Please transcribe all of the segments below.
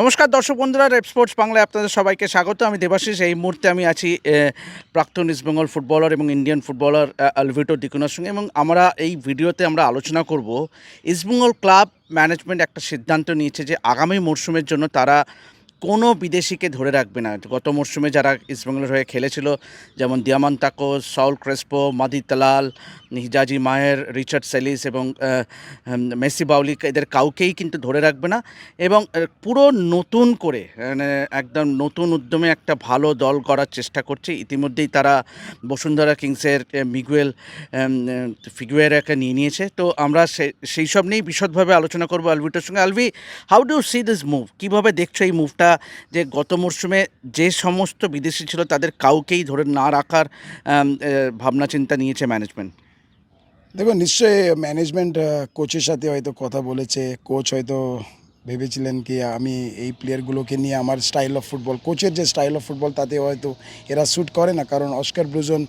নমস্কার দর্শক বন্ধুরা রেপ স্পোর্টস বাংলায় আপনাদের সবাইকে স্বাগত। আমি দেবাশিস, এই মুহূর্তে আমি আছি প্রাক্তন ইস্টবেঙ্গল ফুটবলার এবং ইন্ডিয়ান ফুটবলার আলভিটো দিকুনার সঙ্গে এবং আমরা এই ভিডিওতে আমরা আলোচনা করব ইস্টবেঙ্গল ক্লাব ম্যানেজমেন্ট একটা সিদ্ধান্ত নিয়েছে যে আগামী মরশুমের জন্য তারা কোনো বিদেশিকে ধরে রাখবে না। গত মরশুমে যারা ইস্টবেঙ্গলের হয়ে খেলেছিল, যেমন Diamantakos Saul Crespo, Madih Talal, Hijazi Maher, Richard Celis এবং মেসি বাউলি এদের কাউকেই কিন্তু ধরে রাখবে না। এবং পুরো নতুন করে মানে একদম নতুন উদ্যমে একটা ভালো দল করার চেষ্টা করছে। ইতিমধ্যেই তারা বসুন্ধরা কিংসের মিগুয়েল ফিগুয়েরাকে নিয়ে নিয়েছে। তো আমরা সেই সব নিয়েই বিশদভাবে আলোচনা করব আলভিটোর সঙ্গে। Alvi how do see this move? কীভাবে দেখছ এই মুভটা? যে গত মরশুমে যে সমস্ত বিদেশি ছিল তাদের কাউকেই ধরে না রাখার ভাবনা, চিন্তা নিয়েছে ম্যানেজমেন্ট দেখো নিশ্চয়ই ম্যানেজমেন্ট কোচের সাথে হয়তো কথা বলেছে। কোচ হয়তো ভেবেছিলেন কি, আমি এই প্লেয়ারগুলোকে নিয়ে আমার স্টাইল অফ ফুটবল কোচের যে স্টাইল অফ ফুটবল তাতে হয়তো এরা শ্যুট করে না। কারণ অস্কার ব্রুজন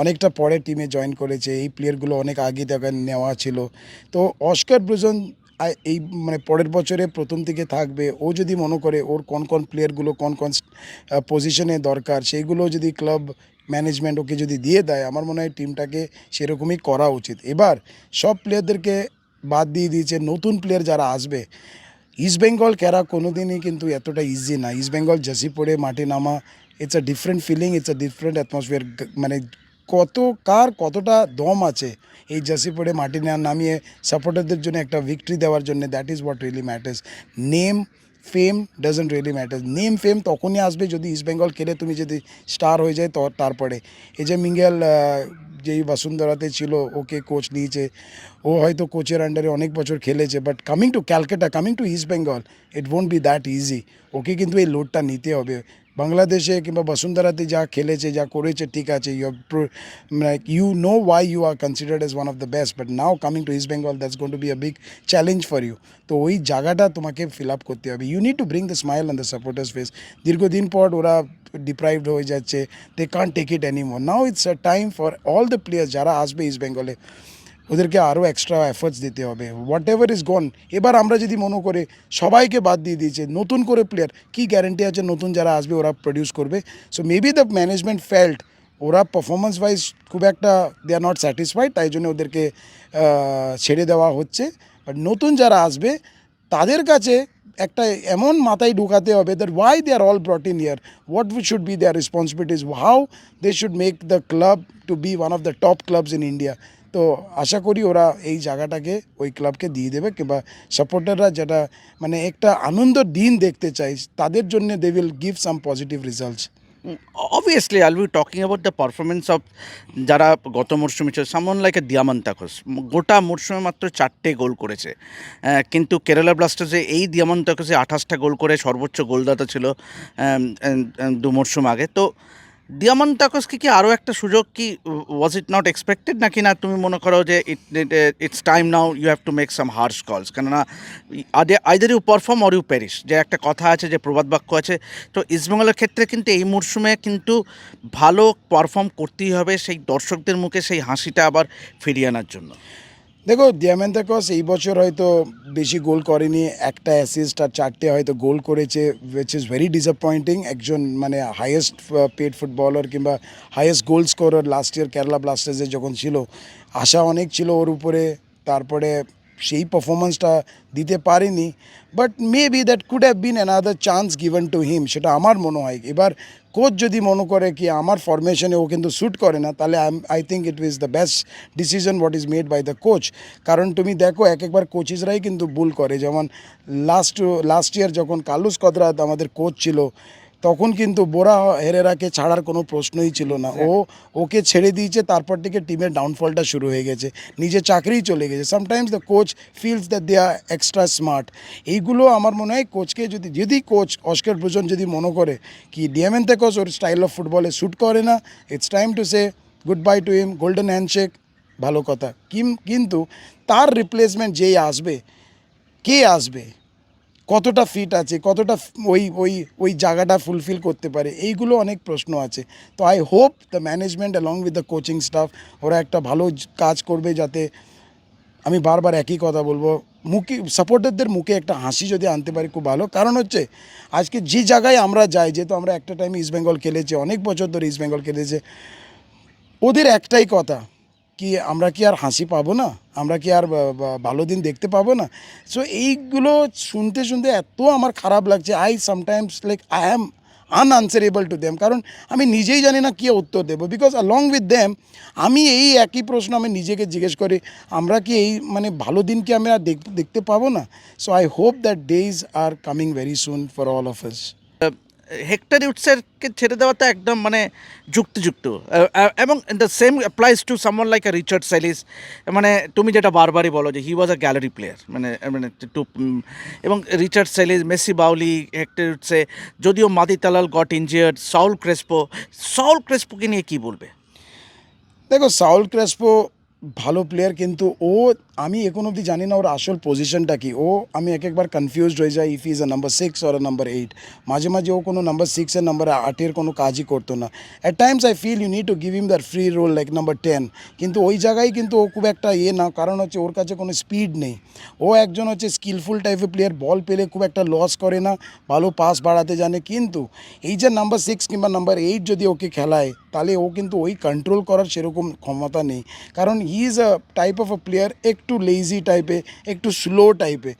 অনেকটা পরে টিমে জয়েন করেছে। এই প্লেয়ারগুলো অনেক আগে থেকে নেওয়া ছিল। তো অস্কার ব্রুজন এই মানে পরের বছরে প্রথম থেকে থাকবে, ও যদি মনে করে ওর কোন কোন প্লেয়ারগুলো কোন কোন পজিশনে দরকার, সেইগুলো যদি ক্লাব ম্যানেজমেন্ট ওকে যদি দিয়ে দেয়, আমার মনে হয় টিমটাকে সেরকমই করা উচিত। এবার সব প্লেয়ারদেরকে বাদ দিয়ে দিয়েছে, নতুন প্লেয়ার যারা আসবে ইস্ট বেঙ্গল ক্যারা কোনো দিনই কিন্তু এতটা ইজি না। ইস্ট বেঙ্গল জার্সি পরে মাঠে নামা it's a different feeling it's a different atmosphere মানে কত কার কতটা দম আছে, এই জার্সি পরে মাটি না নামিয়ে সাপোর্টারদের জন্য একটা ভিক্টরি দেওয়ার জন্য that is what really matters name fame doesn't really matter name fame তখনই আসবে যদি ইস্ট বেঙ্গল খেলে তুমি যদি স্টার হয়ে যায় তো তারপরে। এই যে মিঙ্গেল যেই বসুন্ধরাতে ছিল, ওকে কোচ নিয়েছে ও হয়তো কোচের আন্ডারে অনেক বছর খেলেছে but coming to Calcutta coming to East Bengal it won't be that easy okay কিন্তু এই লোডটা নিতে হবে। বাংলাদেশে কিংবা বসুন্ধরাতে যা খেলেছে, যা করেছে, ঠিক আছে you like you know why you are considered as one of the best but now coming to East Bengal that's gone to be a big challenge for you তো ওই জায়গাটা তোমাকে ফিল আপ করতে হবে। You need to bring the smile on the supporters face দীর্ঘদিন পর ওরা deprived হয়ে যাচ্ছে they can take it anymore now it's a time for all the players যারা আসবে ইস্ট বেঙ্গলে ওদেরকে আরও এক্সট্রা এফোর্টস দিতে হবে। হোয়াট এভার ইজ গন এবার আমরা যদি মনে করে সবাইকে বাদ দিয়ে দিয়েছে, নতুন করে প্লেয়ার কি গ্যারেন্টি আছে নতুন যারা আসবে ওরা প্রডিউস করবে? So maybe the management felt ওরা পারফরমেন্স ওয়াইজ খুব একটা দে আর নট স্যাটিসফাইড তাই জন্য ওদেরকে ছেড়ে দেওয়া হচ্ছে। বাট নতুন যারা আসবে, তাদের কাছে একটা এমন মাথায় ঢুকাতে হবে that why they are all brought in here what should be their responsibilities how they should make the club to be one of the top clubs in India তো আশা করি ওরা এই জায়গাটাকে, ওই ক্লাবকে দিয়ে দেবে কিংবা সাপোর্টাররা যেটা মানে একটা আনন্দ দিন দেখতে চাই তাদের জন্য they will give some positive results obviously I'll be talking about the performance of যারা গত মরশুমে ছিল সামন লাইক এ দিয়ামান্তাকোস গোটা মরশুমে মাত্র চারটে গোল করেছে। কিন্তু কেরালা ব্লাস্টার্সে এই দিয়ামান্তাকোসে আঠাশটা গোল করে সর্বোচ্চ গোলদাতা ছিল দু মরশুম আগে। তো দিয়ামান্তাকোসকে কি আরও একটা সুযোগ কি ওয়াজ ইট নট এক্সপেক্টেড নাকি না তুমি মনে করো যে it it's time now you have to make some harsh calls কেননা either you perform or you perish যে একটা কথা আছে, যে প্রবাদ বাক্য আছে। তো ইস্টবেঙ্গলের ক্ষেত্রে কিন্তু এই মরশুমে কিন্তু ভালো পারফর্ম করতেই হবে সেই দর্শকদের মুখে সেই হাসিটা আবার ফিরিয়ে আনার জন্য। দেখো দিয়ামেন্তাকস এই বছর হয়তো বেশি গোল করেনি, একটা অ্যাসিস্ট আর চারটে হয়তো গোল করেছে উইচ ইজ ভেরি ডিসঅ্যাপয়েন্টিং একজন মানে হাইয়েস্ট পেড ফুটবলার কিংবা highest goal scorer last year Kerala ব্লাস্টার্সে যখন ছিল, আশা অনেক ছিল ওর উপরে, তারপরে সেই পারফরমেন্সটা দিতে পারেনি but maybe that could have been another chance given to him সেটা আমার মনে হয়। এবার কোচ যদি মনে করে কি আমার ফরমেশনে ও কিন্তু শ্যুট করে না, তাহলে I think it is the best decision what is made by the coach কারণ তুমি দেখো, এক একবার কোচেসরাই কিন্তু ভুল করে। যেমন লাস্ট লাস্ট ইয়ার যখন কালুস কদরাত আমাদের কোচ ছিল তখন কিন্তু বোরা হেরেরাকে ছাড়ার কোনো প্রশ্নই ছিল না। ও ওকে ছেড়ে দিয়েছে, তারপর থেকে টিমের ডাউনফলটা শুরু হয়ে গেছে। নিজে চাকরিই চলে গেছে। Sometimes the coach feels that they are extra smart এইগুলো আমার মনে হয় কোচকে যদি যদি কোচ অস্কার ব্রুজন যদি মনে করে কি ডিএমএনতে কোচ ওর স্টাইল অফ ফুটবলে শ্যুট করে না it's time to say goodbye to him golden handshake ভালো কথা। কিন্তু তার রিপ্লেসমেন্ট যেই আসবে, কে আসবে? কতটা ফিট আছে, কতটা ওই ওই ওই জায়গাটা ফুলফিল করতে পারে, এইগুলো অনেক প্রশ্ন আছে। তো I hope the management along with the coaching staff ওরা একটা ভালো কাজ করবে যাতে আমি বারবার একই কথা বলব, মুখে সাপোর্টারদের মুখে একটা হাসি যদি আনতে পারি খুব ভালো। কারণ হচ্ছে, আজকে যে জায়গায় আমরা যাই, যেহেতু আমরা একটা টাইমে ইস্ট বেঙ্গল খেলেছি, অনেক বছর ধরে ইস্ট বেঙ্গল খেলেছে, ওদের একটাই কথা কি আমরা কি আর হাসি পাবো না? আমরা কি আর ভালো দিন দেখতে পাবো না? সো এইগুলো শুনতে শুনতে এত আমার খারাপ লাগছে। I sometimes like I am unanswerable to them কারণ আমি নিজেই জানি না কী উত্তর দেবো। বিকজ অলং উইথ দেম আমি এই একই প্রশ্ন আমি নিজেকে জিজ্ঞেস করি, আমরা কি এই মানে ভালো দিন কি আমরা দেখ- দেখতে পাবো না? So I hope that days are coming very soon for all of us Hector ইউটসেরকে ছেড়ে দেওয়া তো একদম মানে যুক্তিযুক্ত। এবং the same applies to someone like Richard Celis মানে তুমি যেটা বারবারই বলো যে হি ওয়াজ আ গ্যালারি প্লেয়ার মানে মানে টু এবং Richard Celis Messi Bouli Hector ইউটসে যদিও Madih Talal, got injured Saul Crespo, Saul ক্রেসপোকে নিয়ে কী বলবে? দেখো, সাউল ক্রেসপো ভালো প্লেয়ার কিন্তু ও, আমি এখন অবধি জানি না ওর আসল পজিশনটা কি। ও, আমি এক একবার কনফিউজড হয়ে যাই if is a number six or number eight মাঝে মাঝে ও কোনো নাম্বার সিক্সের নাম্বার আটের কোনো কাজই করতো না। At times I feel you need to give him their free role like number ten কিন্তু ওই জায়গায় কিন্তু ও খুব একটা ইয়ে না, কারণ হচ্ছে ওর কাছে কোনো স্পিড নেই। ও একজন হচ্ছে স্কিলফুল টাইপের প্লেয়ার বল পেলে খুব একটা লস করে না, ভালো পাস বাড়াতে জানে। কিন্তু এই যে নাম্বার সিক্স কিংবা নাম্বার এইট যদি ওকে খেলায়, তাহলে ও কিন্তু ওই কন্ট্রোল করার সেরকম ক্ষমতা নেই। কারণ is a type of a player একটু লেজি টাইপে একটু স্লো টাইপে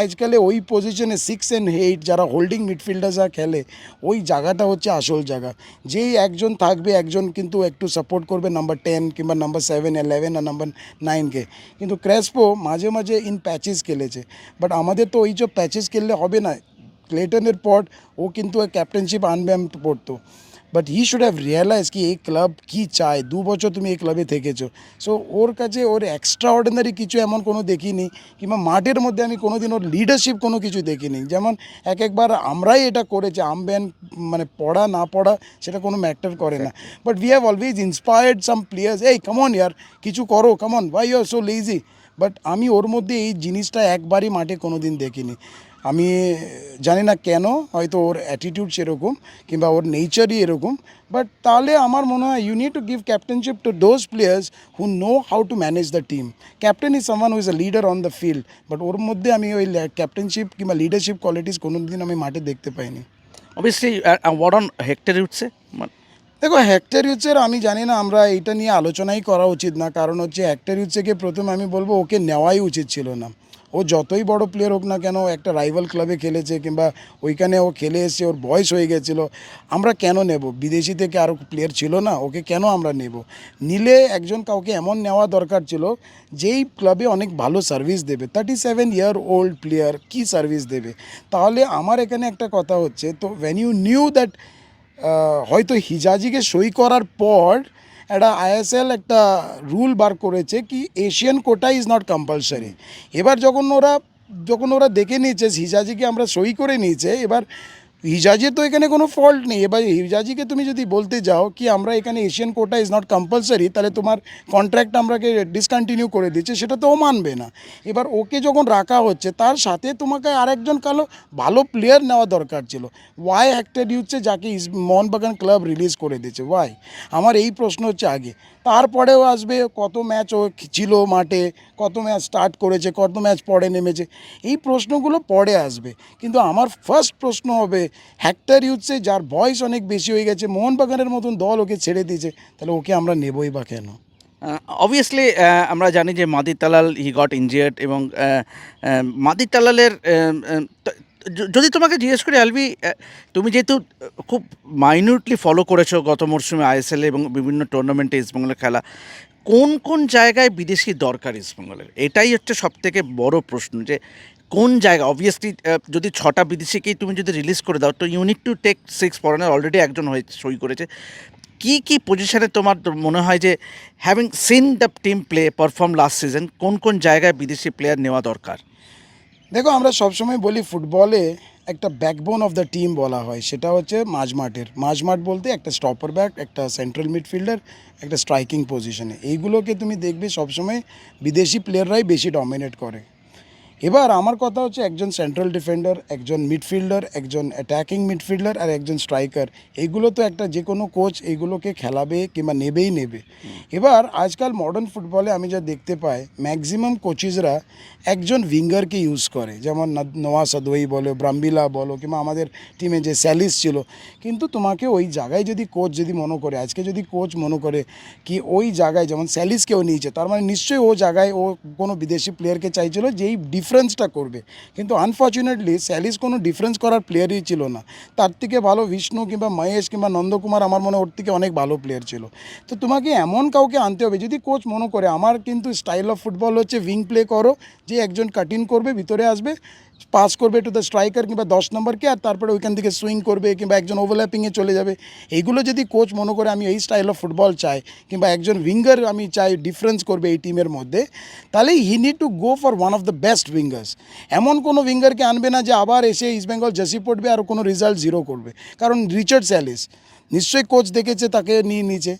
আজকালে ওই পজিশনে সিক্স অ্যান্ড এইট যারা হোল্ডিং মিডফিল্ডার যা খেলে, ওই জায়গাটা হচ্ছে আসল জায়গা। যেই একজন থাকবে, একজন কিন্তু একটু সাপোর্ট করবে নাম্বার টেন কিংবা নাম্বার সেভেন ইলেভেন আর নাম্বার নাইনকে কিন্তু ক্র্যাসপো মাঝে মাঝে ইন প্যাচেস খেলেছে। বাট আমাদের তো ওই যে প্যাচেস খেললে হবে না। ক্লেটনের পর ও কিন্তু ক্যাপ্টেনশিপ আনবে আমি পড়তো but he should have realise কি এই ক্লাব কী চায় দু বছর তুমি এই ক্লাবে থেকেছো সো ওর কাছে ওর এক্সট্রা অর্ডিনারি কিছু এমন কোনো দেখিনি কিংবা মাঠের মধ্যে আমি কোনো দিন ওর লিডারশিপ কোনো কিছু দেখিনি যেমন এক একবার আমরাই এটা করেছি আমব্যান মানে পড়া না পড়া সেটা কোনো ম্যাটার করে না but we have always inspired some players এই কমন ইয়ার কিছু করো come on you are so lazy but আমি ওর মধ্যে এই জিনিসটা একবারই মাঠে কোনো দিন দেখিনি। আমি জানি না কেন হয়তো ওর অ্যাটিটিউড সেরকম কিংবা ওর নেচারই এরকম বাট তাহলে আমার মনে হয় you need to give captainship to those players who know how to manage the team captain is someone who is a leader on the field but ওর মধ্যে আমি ওই ক্যাপ্টেনশিপ কিংবা লিডারশিপ কোয়ালিটিস কোনো দিন আমি মাঠে দেখতে পাইনি। অবভিয়াসলি ওয়াট অন হেক্টর ইউটসে দেখো হেক্টর ইউচের আমি জানি না আমরা এইটা নিয়ে আলোচনাই করা উচিত না কারণ হচ্ছে হ্যাক্টার ইউচেকে প্রথমে আমি বলব ওকে নেওয়াই উচিত ছিল না। ও যতই বড় প্লেয়ার হোক না কেন, একটা রাইভাল ক্লাবে খেলেছে কিংবা ওইখানে ও খেলে এসে ওর বয়স হয়ে গেছিল, আমরা কেন নেব? বিদেশি থেকে আরও প্লেয়ার ছিল না, ওকে কেন আমরা নেব? নিলে একজন কাউকে এমন নেওয়া দরকার ছিল, যেই ক্লাবে অনেক ভালো সার্ভিস দেবে। Thirty seven year old player কী সার্ভিস দেবে? তাহলে আমার এখানে একটা কথা হচ্ছে, তো ভ্যান ইউ নিউ দ্যাট হয়তো হিজাজিকে সই করার পর একটা আইএসএল একটা রুল বার করেছে কি Asian quota is not compulsory এবার যখন ওরা যখন ওরা দেখে নিয়েছে হিজাজিকে আমরা সই করে নিয়েছে, এবার হিজাজির তো এখানে কোনো ফল্ট নেই। এবার হিজাজিকে তুমি যদি বলতে যাও কি আমরা এখানে Asian quota is not compulsory তাহলে তোমার কন্ট্রাক্ট আমরাকে ডিসকন্টিনিউ করে দিচ্ছে, সেটা তো ও মানবে না। এবার ওকে যখন রাখা হচ্ছে, তার সাথে তোমাকে আরেকজন কালো, ভালো প্লেয়ার নেওয়া দরকার ছিল। ওয়াই একটা হচ্ছে যাকে মোহনবাগান ক্লাব রিলিজ করে দিয়েছে ওয়াই আমার এই প্রশ্ন হচ্ছে আগে। তারপরেও আসবে কত ম্যাচ ও ছিল মাঠে, কত ম্যাচ স্টার্ট করেছে, কত ম্যাচ পরে নেমেছে, এই প্রশ্নগুলো পরে আসবে। কিন্তু আমার ফার্স্ট প্রশ্ন হবে হ্যাক্টার ইউথসে যার বয়স অনেক বেশি হয়ে গেছে মোহনবাগানের মতন দল ওকে ছেড়ে দিয়েছে তাহলে ওকে আমরা নেবই বা কেন? অবভিয়াসলি আমরা জানি যে মাদি তালাল হি গট ইনজিয়ার্ড এবং আহ, আহ, মাদি তালালের যদি তোমাকে জিজ্ঞেস করি আলবি তুমি যেহেতু খুব মাইনিউটলি ফলো করেছ গত মরশুমে আইএসএল এবং বিভিন্ন টুর্নামেন্টে ইস্টবেঙ্গলের খেলা কোন কোন জায়গায় বিদেশি দরকার ইস্টবেঙ্গলের এটাই হচ্ছে সব থেকে বড় প্রশ্ন যে কোন জায়গা? অবভিয়াসলি যদি ছটা বিদেশিকেই তুমি যদি রিলিজ করে দাও, তো you need to take six foreigner already একজন হয়ে, সই করেছে। কি কি পজিশনে তোমার মনে হয় যে having seen the team play perform last season কোন কোন জায়গায় বিদেশি প্লেয়ার নেওয়া দরকার? দেখো, আমরা সবসময় বলি ফুটবলে একটা ব্যাকবোন অফ দ্য টিম বলা হয়, সেটা হচ্ছে মাঝমাঠের মাঝমাঠ বলতে একটা স্টপার ব্যাক একটা সেন্ট্রাল মিডফিল্ডার একটা স্ট্রাইকিং পজিশনে এইগুলোকে তুমি দেখবে সবসময় বিদেশি প্লেয়াররাই বেশি ডমিনেট করে। এবার আমার কথা হচ্ছে একজন সেন্ট্রাল ডিফেন্ডার একজন মিডফিল্ডার একজন অ্যাটাকিং মিডফিল্ডার আর একজন স্ট্রাইকার এইগুলো তো একটা যে কোনো কোচ এইগুলোকে খেলাবে কিংবা নেবেই নেবে। এবার আজকাল মডার্ন ফুটবলে আমি যা দেখতে পাই ম্যাক্সিমাম কোচেসরা একজন উইঙ্গারকে ইউজ করে। যেমন নোয়া সাদোই বলো ব্রাম্বিলা বলো, কিংবা আমাদের টিমে যে স্যালিস ছিল। কিন্তু তোমাকে ওই জায়গায় যদি কোচ যদি মনে করে, আজকে যদি কোচ মনে করে কি ওই জায়গায় যেমন স্যালিসকেও নিয়েছে, তার মানে নিশ্চয়ই ও জায়গায় ও কোনো বিদেশি প্লেয়ারকে চাইছিল, যেই ডিফারেন্সটা করবে। কিন্তু আনফর্চুনেটলি স্যালিস কোনো ডিফারেন্স করার প্লেয়ারই ছিল না। তার থেকে ভালো বিষ্ণু কিংবা মহেশ কিংবা নন্দকুমার আমার মনে ওর থেকে অনেক ভালো প্লেয়ার ছিল। তো তোমাকে এমন কাউকে আনতে হবে, যদি কোচ মনে করে, আমার কিন্তু স্টাইল অফ ফুটবল হচ্ছে উইং প্লে করো, যে একজন কাটিং করবে, ভিতরে আসবে পাস করবে টু দ্য স্ট্রাইকার কিংবা দশ নম্বরকে, আর তারপরে ওইখান থেকে সুইং করবে কিংবা একজন ওভারল্যাপিংয়ে চলে যাবে। এইগুলো যদি কোচ মনে করে আমি এই স্টাইল অফ ফুটবল চাই, কিংবা একজন উইঙ্গার আমি চাই ডিফারেন্স করবে এই টিমের মধ্যে, তাহলে he need to go for one of the best wingers এমন কোনো উইঙ্গারকে আনবে না যে আবার এসে ইস্ট বেঙ্গল জার্সি পড়বে আর কোনো রেজাল্ট জিরো করবে। কারণ রিচার্ড স্যালিস, নিশ্চয়ই কোচ দেখেছে তাকে নিয়ে নিচে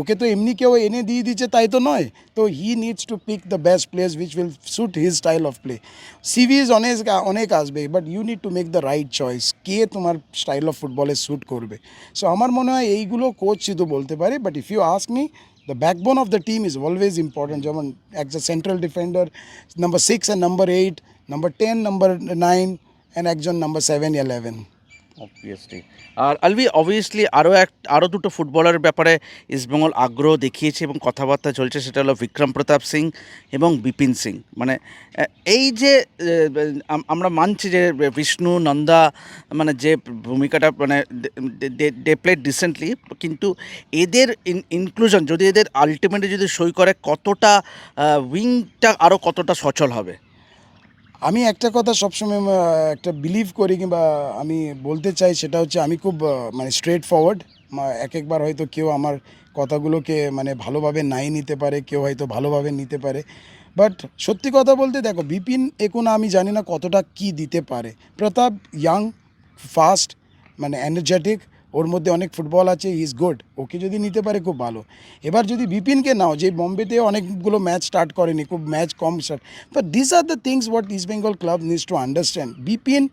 ওকে তো এমনি কেউ এনে দিয়ে দিচ্ছে তাই তো নয়। তো he needs to pick the best players which will suit his style of play CVs অনেক অনেক আসবে but you need to make the right choice কে তোমার স্টাইল অফ ফুটবলে স্যুট করবে। সো আমার মনে হয় এইগুলো কোচ শুধু বলতে পারে but if you ask me the backbone of the team is always important যেমন একজন central defender number six and number eight number ten number nine and একজন নাম্বার সেভেন ইলেভেন অবভিয়াসলি আর আলভি অবভিয়াসলি আরও এক আরও দুটো ফুটবলারের ব্যাপারে ইস্টবেঙ্গল আগ্রহ দেখিয়েছে এবং কথাবার্তা চলছে, সেটা হলো বিক্রম প্রতাপ সিং এবং বিপিন সিং মানে এই যে আমরা মানছি যে বিষ্ণু নন্দা মানে যে ভূমিকাটা মানে ডে প্লেড রিসেন্টলি কিন্তু এদের ইনক্লুশন যদি এদের আলটিমেটলি যদি সই করে, কতটা উইংটা আরও কতটা সচল হবে? আমি একটা কথা সবসময় একটা বিলিভ করি কিংবা আমি বলতে চাই সেটা হচ্ছে আমি খুব মানে স্ট্রেট ফরওয়ার্ড এক একবার হয়তো কেউ আমার কথাগুলোকে মানে ভালোভাবে নাই নিতে পারে, কেউ হয়তো ভালোভাবে নিতে পারে। বাট সত্যি কথা বলতে দেখো, বিপিন এখন আমি জানি না কতটা কি দিতে পারে। প্রতাপ ইয়াং ফাস্ট মানে এনার্জেটিক ওর মধ্যে অনেক ফুটবল আছে ইজ গুড ওকে যদি নিতে পারে খুব ভালো। এবার যদি বিপিনকে নাও যে বম্বেতে অনেকগুলো ম্যাচ স্টার্ট করেনি খুব match com start but this are the things what East Bengal club needs to understand Bipin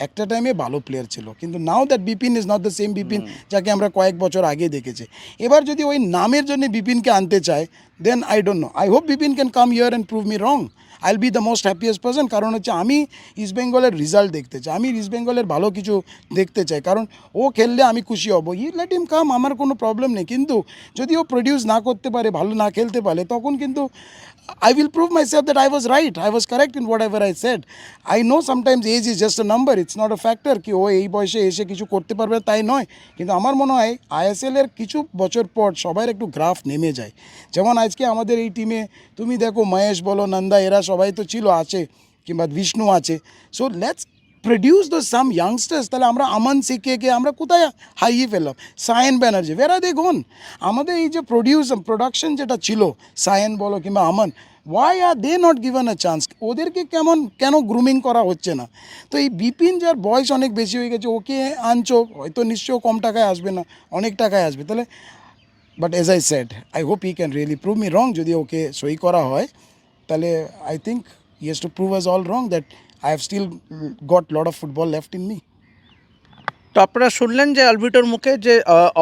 একটা টাইমে ভালো প্লেয়ার ছিল কিন্তু now that Bipin is not the same Bipin যাকে আমরা কয়েক বছর আগে দেখেছি। এবার যদি ওই নামের জন্য বিপিনকে আনতে চায় then I don't know I hope Bipin can come here and prove me wrong I'll be the most happiest person কারণ হচ্ছে আমি ইস্ট বেঙ্গলের রেজাল্ট দেখতে চাই। আমি ইস্ট বেঙ্গলের ভালো কিছু দেখতে চাই। কারণ ও খেললে আমি খুশি হব। ই লেট ইম কাম আমার কোনো প্রবলেম নেই। কিন্তু যদি ও প্রডিউস না করতে পারে, ভালো না খেলতে পারে, তখন কিন্তু I will prove myself that I was right I was correct in whatever I said I know sometimes age is just a number it's not a factor কি ও এই বয়সে এসে কিছু করতে পারবে তাই নয়। কিন্তু আমার মনে হয় আইএসএল এর কিছু বছর পর সবার একটু গ্রাফ নেমে যায়। যেমন আজকে আমাদের এই টিমে তুমি দেখো মহেশ বলো, নন্দা, এরা সবাই তো ছিল, আছে, কিংবা বিষ্ণু আছে। So let's produce the some youngsters তাহলে আমরা আমান সিকেকে আমরা কোথায় হাইয়ে ফেললাম? সায়েন ব্যানার্জি ওয়ার আর দে গোন আমাদের এই যে প্রডিউস প্রোডাকশন যেটা ছিল সায়েন বলো কিংবা Aman why are they not given a chance ওদেরকে কেমন, কেন গ্রুমিং করা হচ্ছে না? তো এই বিপিন যার বয়স অনেক বেশি হয়ে গেছে, ওকে আনছো, হয়তো নিশ্চয় কম টাকায় আসবে না, অনেক টাকায় আসবে। তাহলে but as I said I hope he can really prove me wrong যদি ওকে সই করা হয়। তাহলে I think he has to prove us all wrong that I have still got lot of football left in me তো আপনারা শুনলেন যে আলভিটোর মুখে যে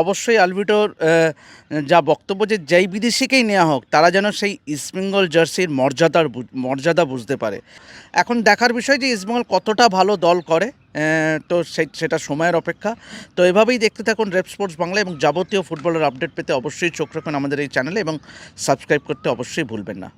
অবশ্যই আলভিটোর যা বক্তব্য যে যেই বিদেশিকেই নেওয়া হোক, তারা যেন সেই ইস্টবেঙ্গল জার্সির মর্যাদার মর্যাদা বুঝতে পারে। এখন দেখার বিষয় যে ইস্টবেঙ্গল কতটা ভালো দল করে তো সেটা সময়ের অপেক্ষা। তো এভাবেই দেখতে থাকুন রেপ স্পোর্টস বাংলা এবং যাবতীয় ফুটবলের আপডেট পেতে অবশ্যই চোখ রাখুন আমাদের এই চ্যানেলে এবং সাবস্ক্রাইব করতে অবশ্যই ভুলবেন না।